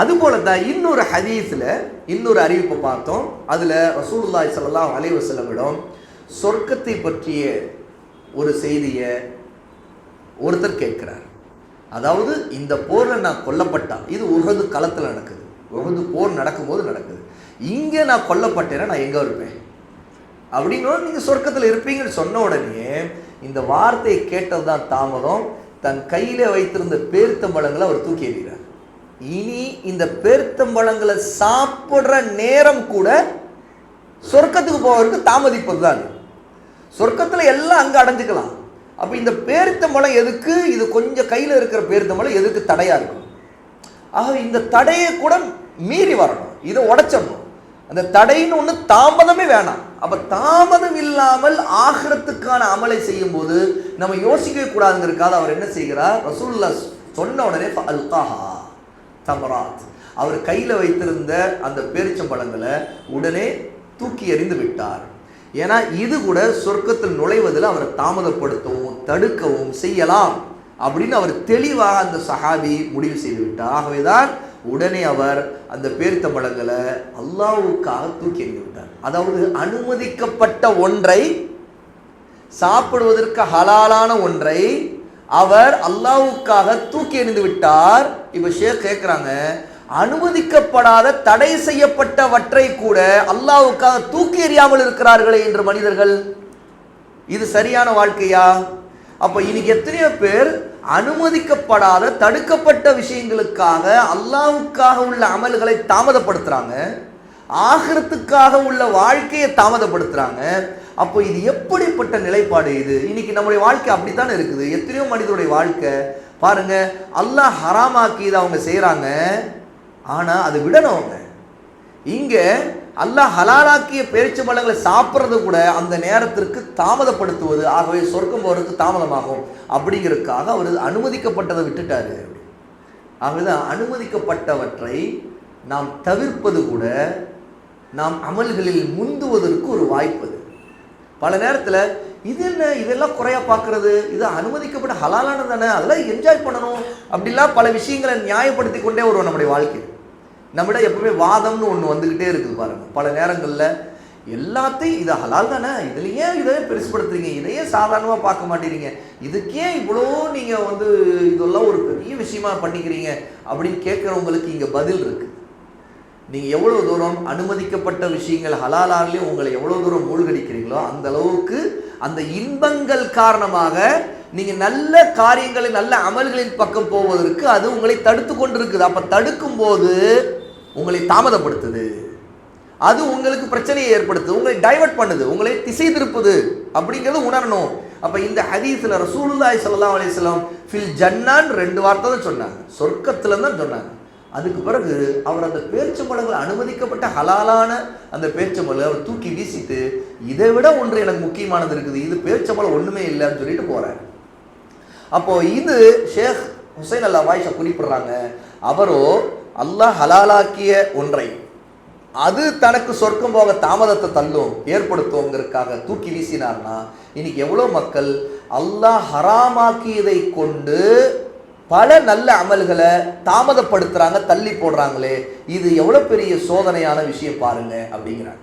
அதுபோல தான் இன்னொரு ஹதீஸில் இன்னொரு அறிவிப்பை பார்த்தோம். அதில் ரசூலுல்லாய் ஸல்லல்லாஹு அலைஹி வஸல்லமிடம் சொர்க்கத்தை பற்றிய ஒரு செய்தியை ஒருத்தர் கேட்குறார். அதாவது இந்த போரில் நான் கொல்லப்பட்டா இது உகது களத்தில் நடக்குது. உகது போர் நடக்கும்போது நடக்குது. இங்கே நான் கொல்லப்பட்டேன்னா நான் எங்கே இருப்பேன்? அப்படின்னு நீங்கள் சொர்க்கத்தில் இருப்பீங்கன்னு சொன்ன உடனே இந்த வார்த்தையை கேட்டது தான் தாமதம். தன் கையில் வைத்திருந்த பேர்த்தம்பழங்களை அவர் தூக்கி எறிகிறார். இனி இந்த பேர்த்தம்பழங்களை சாப்பிட்ற நேரம் கூட சொர்க்கத்துக்கு போவதற்கு தாமதிப்பது தான். சொர்க்கத்தில் எல்லாம் அங்கே அடைஞ்சிக்கலாம். அப்போ இந்த பேருத்தம்பழம் எதுக்கு? இது கொஞ்சம் கையில் இருக்கிற பேருத்தம்பழம் எதுக்கு தடையாக இருக்கும்? ஆக இந்த தடையை கூட மீறி வரணும். இதை உடைச்சிடணும். அந்த தடைன்னு ஒன்று தாமதமே வேணாம். அப்போ தாமதம் இல்லாமல் ஆகிறத்துக்கான அமலை செய்யும்போது நம்ம யோசிக்கவே கூடாதுங்கிறதுக்காக அவர் என்ன செய்கிறார்? ரசூல்லா சொன்ன உடனே அல்காஹா தமராத். அவர் கையில் வைத்திருந்த அந்த பேரிச்சம்பழங்களை உடனே தூக்கி எறிந்து விட்டார். ஏன்னா இது கூட சொர்க்கத்தில் நுழைவதில் அவரை தாமதப்படுத்தவும் தடுக்கவும் செய்யலாம் அப்படின்னு அவர் தெளிவாக அந்த சஹாபி முடிவு செய்து விட்டார். ஆகவேதான் உடனே அவர் அந்த பேரித்தம்பழங்களை அல்லாவுக்காக தூக்கி எறிந்து விட்டார். அதாவது அனுமதிக்கப்பட்ட ஒன்றை சாப்பிடுவதற்கு ஹலாலான ஒன்றை அவர் அல்லாவுக்காக தூக்கி எறிந்து விட்டார். இப்ப ஷேக் கேட்குறாங்க அனுமதிக்கப்படாத தடை செய்யப்பட்டவற்றை கூட அல்லாவுக்காக தூக்கி எறியாமல் இருக்கிறார்களே என்று மனிதர்கள். இது சரியான வாழ்க்கையா? அப்ப இன்னைக்கு எத்தனையோ பேர் அனுமதிக்கப்படாத தடுக்கப்பட்ட விஷயங்களுக்காக அல்லாவுக்காக உள்ள அமல்களை தாமதப்படுத்துறாங்க. ஆகிரத்துக்காக உள்ள வாழ்க்கையை தாமதப்படுத்துறாங்க. அப்போ இது எப்படிப்பட்ட நிலைப்பாடு இது? இன்னைக்கு நம்முடைய வாழ்க்கை அப்படித்தானே இருக்குது? எத்தனையோ மனிதனுடைய வாழ்க்கை. பாருங்க அல்லாஹ் ஹராமாக்கி இதை அவங்க செய்கிறாங்க ஆனால் அது விடணும் அவங்க. இங்கே அல்லாஹ் ஹலாலாக்கிய பேச்சு பழங்களை சாப்பிட்றது கூட அந்த நேரத்திற்கு தாமதப்படுத்துவது ஆகவே சொர்க்கம் போகிறதுக்கு தாமதமாகும் அப்படிங்கிறதுக்காக அவர் அனுமதிக்கப்பட்டதை விட்டுட்டாரு. ஆகவேதான் அனுமதிக்கப்பட்டவற்றை நாம் தவிர்ப்பது கூட நாம் அமல்களில் முந்துவதற்கு ஒரு வாய்ப்பு பல நேரத்தில் இது என்ன இதெல்லாம் குறையா பார்க்கறது இது அனுமதிக்கப்பட்ட ஹலாலானது தானே? அதெல்லாம் என்ஜாய் பண்ணணும். அப்படிலாம் பல விஷயங்களை நியாயப்படுத்தி கொண்டே வருவோம் நம்முடைய வாழ்க்கை. நம்மிடம் எப்பவுமே வாதம்னு ஒன்று வந்துக்கிட்டே இருக்குது பாருங்கள் பல நேரங்களில் எல்லாத்தையும் இது ஹலால் தானே? இதுல ஏன் இதை பெருசுப்படுத்துறீங்க இதையே சாதாரணமாக பார்க்க மாட்டேறீங்க இதுக்கே இவ்வளோ நீங்கள் வந்து இதெல்லாம் ஒரு பெரிய விஷயமா பண்ணிக்கிறீங்க? அப்படின்னு கேட்குறவங்களுக்கு இங்கே பதில் இருக்குது நீங்கள் எவ்வளோ தூரம் அனுமதிக்கப்பட்ட விஷயங்கள் ஹலாலாலே உங்களை எவ்வளோ தூரம் மூழ்கடிக்கிறீங்களோ அந்த அளவுக்கு அந்த இன்பங்கள் காரணமாக நீங்கள் நல்ல காரியங்களை நல்ல அமல்களின் பக்கம் போவதற்கு அது உங்களை தடுத்து கொண்டிருக்குது. அப்போ தடுக்கும் போது உங்களை தாமதப்படுத்துது. அது உங்களுக்கு பிரச்சனையை ஏற்படுத்துது. உங்களை டைவர்ட் பண்ணுது. உங்களை திசை திருப்புது. அப்படிங்கிறது உணரணும். அப்போ இந்த ஹதீஸில் ரசூலுல்லாய் சல்லா அலிஸ்லாம் ஃபில் ஜன்னான்னு ரெண்டு வார்த்தை தான் சொன்னாங்க. சொர்க்கத்தில் தான் சொன்னாங்க. அதுக்கு பிறகு அவர் அந்த பேரிச்சம்பழங்கள் அனுமதிக்கப்பட்ட ஹலாலான அந்த பேரிச்சம்பழம் அவர் தூக்கி வீசிட்டு இதை விட ஒன்று எனக்கு முக்கியமானது இருக்குது. இது பேரிச்சம்பழம் ஒன்றுமே இல்லைன்னு சொல்லிட்டு போகிறார் அப்போ இது ஷேக் ஹுசைன் அல்லா வாய்ஷா குறிப்பிடுறாங்க. அவரோ அல்லாஹ் ஹலாலாக்கிய ஒன்றை அது தனக்கு சொர்க்கம் போக தாமதத்தை தள்ளும் ஏற்படுத்துவோங்கிறதுக்காக தூக்கி வீசினார்னா இன்னைக்கு எவ்வளோ மக்கள் அல்லாஹ் ஹராமாக்கியதை கொண்டு பல நல்ல அமல்களை தாமதப்படுத்துறாங்க தள்ளி போடுறாங்களே. இது எவ்வளோ பெரிய சோதனையான விஷயம் பாருங்க அப்படிங்கிறாங்க.